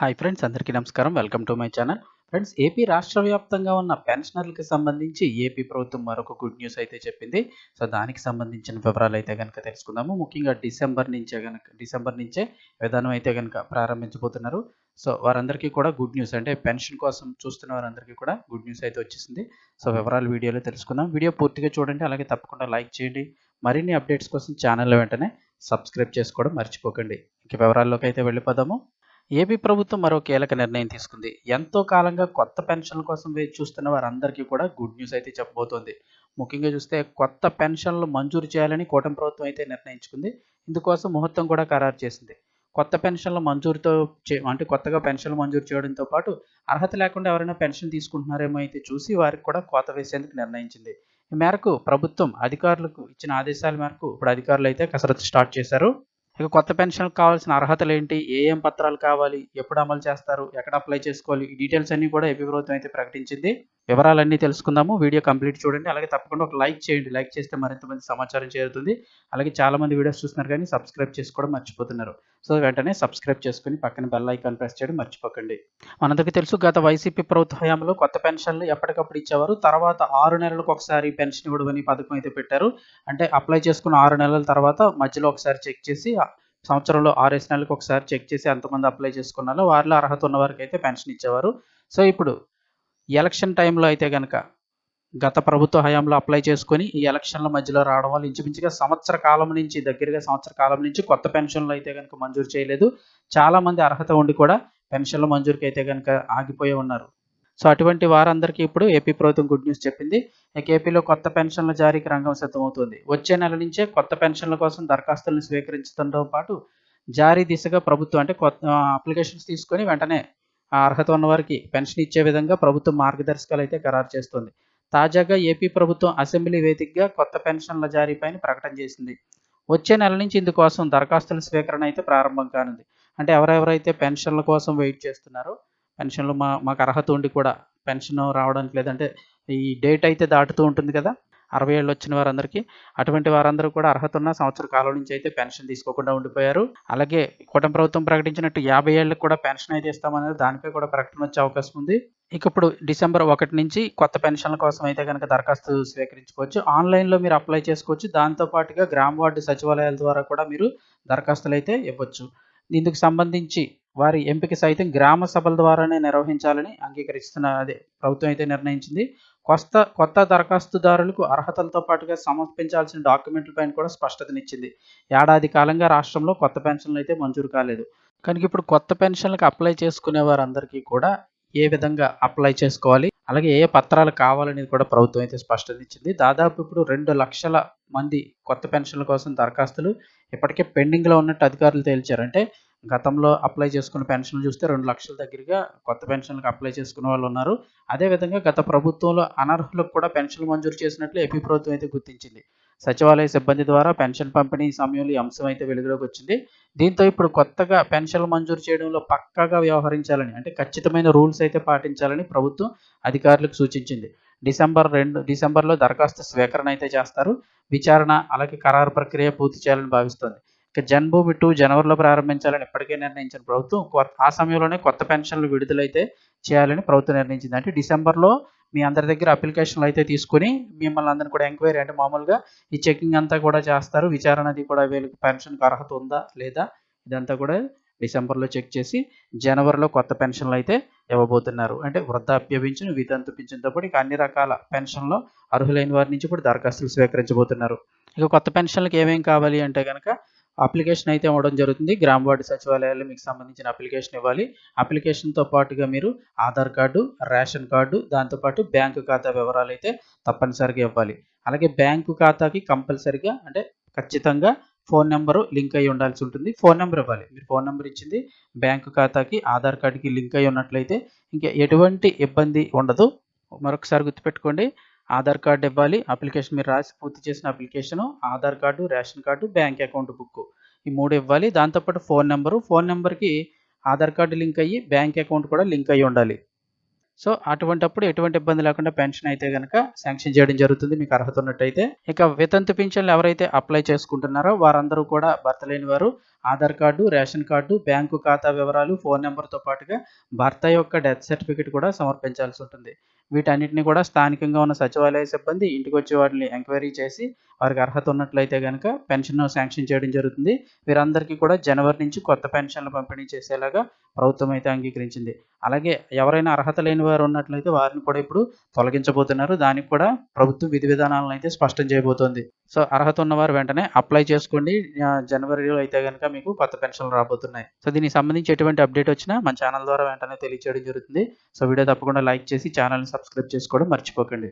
Hi friends అందరికీ నమస్కారం. Welcome to my channel. Friends AP రాష్ట్ర వ్యాప్తంగా ఉన్న పెన్షనర్లకు సంబంధించి ఏపీ ప్రభుత్వం మరొక గుడ్ న్యూస్ అయితే చెప్పింది. సో దానికి సంబంధించిన వివరాలు అయితే కనుక తెలుసుకుందాము. ముఖ్యంగా డిసెంబర్ నుంచే కనుక డిసెంబర్ నుంచే విధానం అయితే కనుక ప్రారంభించబోతున్నారు. సో వారందరికీ కూడా గుడ్ న్యూస్ అంటే పెన్షన్ కోసం చూస్తున్న వారందరికీ కూడా గుడ్ న్యూస్ అయితే వచ్చేసింది. సో వివరాలు వీడియోలో తెలుసుకుందాం. వీడియో పూర్తిగా చూడండి అలాగే తప్పకుండా లైక్ చేయండి. మరిన్ని అప్డేట్స్ కోసం ఛానల్ వెంటనే సబ్స్క్రైబ్ చేసుకోవడం మర్చిపోకండి. ఇంక వివరాల్లోకి అయితే వెళ్ళిపోదాము. ఏపీ ప్రభుత్వం మరో కీలక నిర్ణయం తీసుకుంది. ఎంతో కాలంగా కొత్త పెన్షన్ల కోసం వేచి చూస్తున్న వారందరికీ కూడా గుడ్ న్యూస్ అయితే చెప్పబోతోంది. ముఖ్యంగా చూస్తే కొత్త పెన్షన్లు మంజూరు చేయాలని కూటమి ప్రభుత్వం అయితే నిర్ణయించుకుంది. ఇందుకోసం ముహూర్తం కూడా ఖరారు చేసింది. కొత్త పెన్షన్ల మంజూరుతో చే అంటే కొత్తగా పెన్షన్లు మంజూరు చేయడంతో పాటు అర్హత లేకుండా ఎవరైనా పెన్షన్ తీసుకుంటున్నారేమో అయితే చూసి వారికి కూడా కోత వేసేందుకు నిర్ణయించింది. ఈ మేరకు ప్రభుత్వం అధికారులకు ఇచ్చిన ఆదేశాల మేరకు ఇప్పుడు అధికారులు అయితే కసరత్తు స్టార్ట్ చేశారు. ఇక కొత్త పెన్షన్కి కావాల్సిన అర్హతలు ఏంటి ఏ ఏం పత్రాలు కావాలి? ఎప్పుడు అమలు చేస్తారు? ఎక్కడ అప్లై చేసుకోవాలి? ఈ డీటెయిల్స్ అన్ని కూడా ఏపీ ప్రభుత్వం అయితే ప్రకటించింది. వివరాలన్నీ తెలుసుకుందాము. వీడియో కంప్లీట్ చూడండి. అలాగే తప్పకుండా ఒక లైక్ చేయండి. లైక్ చేస్తే మరింత మంది సమాచారం చేరుతుంది. అలాగే చాలా మంది వీడియోస్ చూస్తున్నారు కానీ సబ్స్క్రైబ్ చేసుకోవడం మర్చిపోతున్నారు. సో వెంటనే సబ్స్క్రైబ్ చేసుకుని పక్కన బెల్ ఐకాన్ ప్రెస్ చేయడం మర్చిపోకండి. మనందరికీ తెలుసు గత వైసీపీ ప్రభుత్వ హయాంలో కొత్త పెన్షన్లు ఎప్పటికప్పుడు ఇచ్చేవారు. తర్వాత ఆరు నెలలకు ఒకసారి పెన్షన్ ఇవ్వడమని పథకం అయితే పెట్టారు. అంటే అప్లై చేసుకున్న ఆరు నెలల తర్వాత మధ్యలో ఒకసారి చెక్ చేసి సంవత్సరంలో ఆరేసి నెలలకు ఒకసారి చెక్ చేసి ఎంతమంది అప్లై చేసుకున్నారో వారిలో అర్హత ఉన్న వారికి అయితే పెన్షన్ ఇచ్చేవారు. సో ఇప్పుడు ఎలక్షన్ టైంలో అయితే కనుక గత ప్రభుత్వ హయాంలో అప్లై చేసుకొని ఈ ఎలక్షన్ల మధ్యలో రావడం వల్ల ఇంచుమించుగా సంవత్సర కాలం నుంచి దగ్గరగా సంవత్సర కాలం నుంచి కొత్త పెన్షన్లు అయితే కనుక మంజూరు చేయలేదు. చాలామంది అర్హత ఉండి కూడా పెన్షన్ల మంజూరుకి అయితే కనుక ఆగిపోయి ఉన్నారు. సో అటువంటి వారందరికీ ఇప్పుడు ఏపీ ప్రభుత్వం గుడ్ న్యూస్ చెప్పింది. ఇక ఏపీలో కొత్త పెన్షన్ల జారీకి రంగం సిద్ధమవుతుంది. వచ్చే నెల నుంచే కొత్త పెన్షన్ల కోసం దరఖాస్తులను స్వీకరించడంతో పాటు జారీ దిశగా ప్రభుత్వం అంటే కొత్త అప్లికేషన్స్ తీసుకొని వెంటనే అర్హత ఉన్న వారికి పెన్షన్ ఇచ్చే విధంగా ప్రభుత్వం మార్గదర్శకాలు అయితే ఖరారు చేస్తుంది. తాజాగా ఏపీ ప్రభుత్వం అసెంబ్లీ వేదికగా కొత్త పెన్షన్ల జారీపైన ప్రకటన చేసింది. వచ్చే నెల నుంచి ఇందుకోసం దరఖాస్తుల స్వీకరణ అయితే ప్రారంభం కానుంది. అంటే ఎవరెవరైతే పెన్షన్ల కోసం వెయిట్ చేస్తున్నారో పెన్షన్లు మా మాకు అర్హత ఉండి కూడా పెన్షన్ రావడానికి లేదంటే ఈ డేట్ అయితే దాటుతూ ఉంటుంది కదా అరవై ఏళ్ళు వచ్చిన వారందరికీ అటువంటి వారందరూ కూడా అర్హత ఉన్న సంవత్సర కాలం నుంచి అయితే పెన్షన్ తీసుకోకుండా ఉండిపోయారు. అలాగే కూటమి ప్రభుత్వం ప్రకటించినట్టు యాభై ఏళ్ళకి కూడా పెన్షన్ అయితే ఇస్తామనేది దానిపై కూడా ప్రకటన వచ్చే అవకాశం ఉంది. ఇక ఇప్పుడు డిసెంబర్ ఒకటి నుంచి కొత్త పెన్షన్ల కోసం అయితే కనుక దరఖాస్తు స్వీకరించుకోవచ్చు. ఆన్లైన్లో మీరు అప్లై చేసుకోవచ్చు. దాంతో పాటుగా గ్రామ వార్డు సచివాలయాల ద్వారా కూడా మీరు దరఖాస్తులు అయితే ఇవ్వచ్చు. ఇందుకు సంబంధించి వారి ఎంపిక సైతం గ్రామ సభల ద్వారానే నిర్వహించాలని అంగీకరిస్తున్న అదే ప్రభుత్వం అయితే నిర్ణయించింది. కొత్త కొత్త దరఖాస్తుదారులకు అర్హతలతో పాటుగా సమర్పించాల్సిన డాక్యుమెంట్లపైన కూడా స్పష్టతనిచ్చింది. ఏడాది కాలంగా రాష్ట్రంలో కొత్త పెన్షన్లు అయితే మంజూరు కాలేదు. కనుక ఇప్పుడు కొత్త పెన్షన్లకు అప్లై చేసుకునే వారందరికీ కూడా ఏ విధంగా అప్లై చేసుకోవాలి? అలాగే ఏ పత్రాలు కావాలనేది కూడా ప్రభుత్వం అయితే స్పష్టత ఇచ్చింది దాదాపు ఇప్పుడు రెండు లక్షల మంది కొత్త పెన్షన్ల కోసం దరఖాస్తులు ఇప్పటికే పెండింగ్లో ఉన్నట్టు అధికారులు తేల్చారు. అంటే గతంలో అప్లై చేసుకున్న పెన్షన్లు చూస్తే రెండు లక్షల దగ్గరగా కొత్త పెన్షన్లకు అప్లై చేసుకున్న వాళ్ళు ఉన్నారు. అదేవిధంగా గత ప్రభుత్వంలో అనర్హులకు కూడా పెన్షన్లు మంజూరు చేసినట్లు ఏపీ ప్రభుత్వం అయితే గుర్తించింది. సచివాలయ సిబ్బంది ద్వారా పెన్షన్ పంపిణీ సమయంలో ఈ అంశం అయితే వెలుగులోకి వచ్చింది. దీంతో ఇప్పుడు కొత్తగా పెన్షన్లు మంజూరు చేయడంలో పక్కాగా వ్యవహరించాలని అంటే ఖచ్చితమైన రూల్స్ అయితే పాటించాలని ప్రభుత్వం అధికారులకు సూచించింది. డిసెంబర్ రెండు డిసెంబర్లో దరఖాస్తు స్వీకరణ అయితే చేస్తారు. విచారణ అలాగే ఖరారు ప్రక్రియ పూర్తి చేయాలని భావిస్తోంది. ఇక జన్మభూమి టూ జనవరిలో ప్రారంభించాలని ఇప్పటికే నిర్ణయించిన ప్రభుత్వం. ఆ సమయంలోనే కొత్త పెన్షన్లు విడుదలైతే చేయాలని ప్రభుత్వం నిర్ణయించింది. అంటే డిసెంబర్లో మీ అందరి దగ్గర అప్లికేషన్లు అయితే తీసుకుని మిమ్మల్ని అందరిని కూడా ఎంక్వైరీ అంటే మామూలుగా ఈ చెకింగ్ అంతా కూడా చేస్తారు. విచారణ అది కూడా వీళ్ళకి పెన్షన్కి అర్హత ఉందా లేదా ఇదంతా కూడా డిసెంబర్లో చెక్ చేసి జనవరిలో కొత్త పెన్షన్లు అయితే ఇవ్వబోతున్నారు. అంటే వృద్ధాప్య పింఛను వితంతు పింఛన్తో పాటు ఇక అన్ని రకాల పెన్షన్లో అర్హులైన వారి నుంచి కూడా దరఖాస్తులు స్వీకరించబోతున్నారు. ఇక కొత్త పెన్షన్లకు ఏమేమి కావాలి అంటే కనుక అప్లికేషన్ అయితే ఇవ్వడం జరుగుతుంది. గ్రామ వార్డు మీకు సంబంధించిన అప్లికేషన్ ఇవ్వాలి. అప్లికేషన్తో పాటుగా మీరు ఆధార్ కార్డు రేషన్ కార్డు దాంతోపాటు బ్యాంకు ఖాతా వివరాలు అయితే తప్పనిసరిగా ఇవ్వాలి. అలాగే బ్యాంకు ఖాతాకి కంపల్సరిగా అంటే ఖచ్చితంగా ఫోన్ నెంబరు లింక్ అయి ఉండాల్సి ఉంటుంది. ఫోన్ నెంబర్ ఇవ్వాలి. మీరు ఫోన్ నెంబర్ ఇచ్చింది బ్యాంకు ఖాతాకి ఆధార్ కార్డుకి లింక్ అయి ఉన్నట్లయితే ఇంకా ఎటువంటి ఇబ్బంది ఉండదు. మరొకసారి గుర్తుపెట్టుకోండి. ఆధార్ కార్డు ఇవ్వాలి అప్లికేషన్ మీరు రాసి పూర్తి చేసిన application Aadhaar card ration card bank account book. ఈ మూడు ఇవ్వాలి. దాంతోపాటు ఫోన్ నెంబరు. ఫోన్ నెంబర్కి ఆధార్ కార్డు లింక్ అయ్యి బ్యాంక్ అకౌంట్ కూడా లింక్ అయ్యి ఉండాలి. సో అటువంటప్పుడు ఎటువంటి ఇబ్బంది లేకుండా పెన్షన్ అయితే కనుక శాంక్షన్ చేయడం జరుగుతుంది. మీకు అర్హత ఉన్నట్టయితే. ఇక వితంతు పింఛన్లు ఎవరైతే అప్లై చేసుకుంటున్నారో వారందరూ కూడా భర్త లేని వారు Aadhaar card ration card bank ఖాతా వివరాలు ఫోన్ నెంబర్తో పాటుగా భర్త యొక్క డెత్ సర్టిఫికేట్ కూడా సమర్పించాల్సి ఉంటుంది. వీటన్నిటిని కూడా స్థానికంగా ఉన్న సచివాలయ సిబ్బంది ఇంటికి వచ్చి వాటిని ఎంక్వైరీ చేసి వారికి అర్హత ఉన్నట్లయితే కనుక పెన్షన్ శాంక్షన్ చేయడం జరుగుతుంది. వీరందరికీ కూడా జనవరి నుంచి కొత్త పెన్షన్లు పంపిణీ చేసేలాగా ప్రభుత్వం అయితే అంగీకరించింది. అలాగే ఎవరైనా అర్హత లేని వారు ఉన్నట్లయితే వారిని కూడా ఇప్పుడు తొలగించబోతున్నారు. దానికి కూడా ప్రభుత్వం విధి విధానాలను అయితే స్పష్టం చేయబోతోంది. సో అర్హత ఉన్నవారు వెంటనే అప్లై చేసుకోండి. జనవరిలో అయితే కనుక మీకు కొత్త పెన్షన్లు రాబోతున్నాయి. సో దీనికి సంబంధించి ఎటువంటి అప్డేట్ వచ్చినా మన ఛానల్ ద్వారా వెంటనే తెలియజేయడం జరుగుతుంది. సో వీడియో తప్పకుండా లైక్ చేసి ఛానల్ని సబ్స్క్రైబ్ చేసుకోవడం మర్చిపోకండి.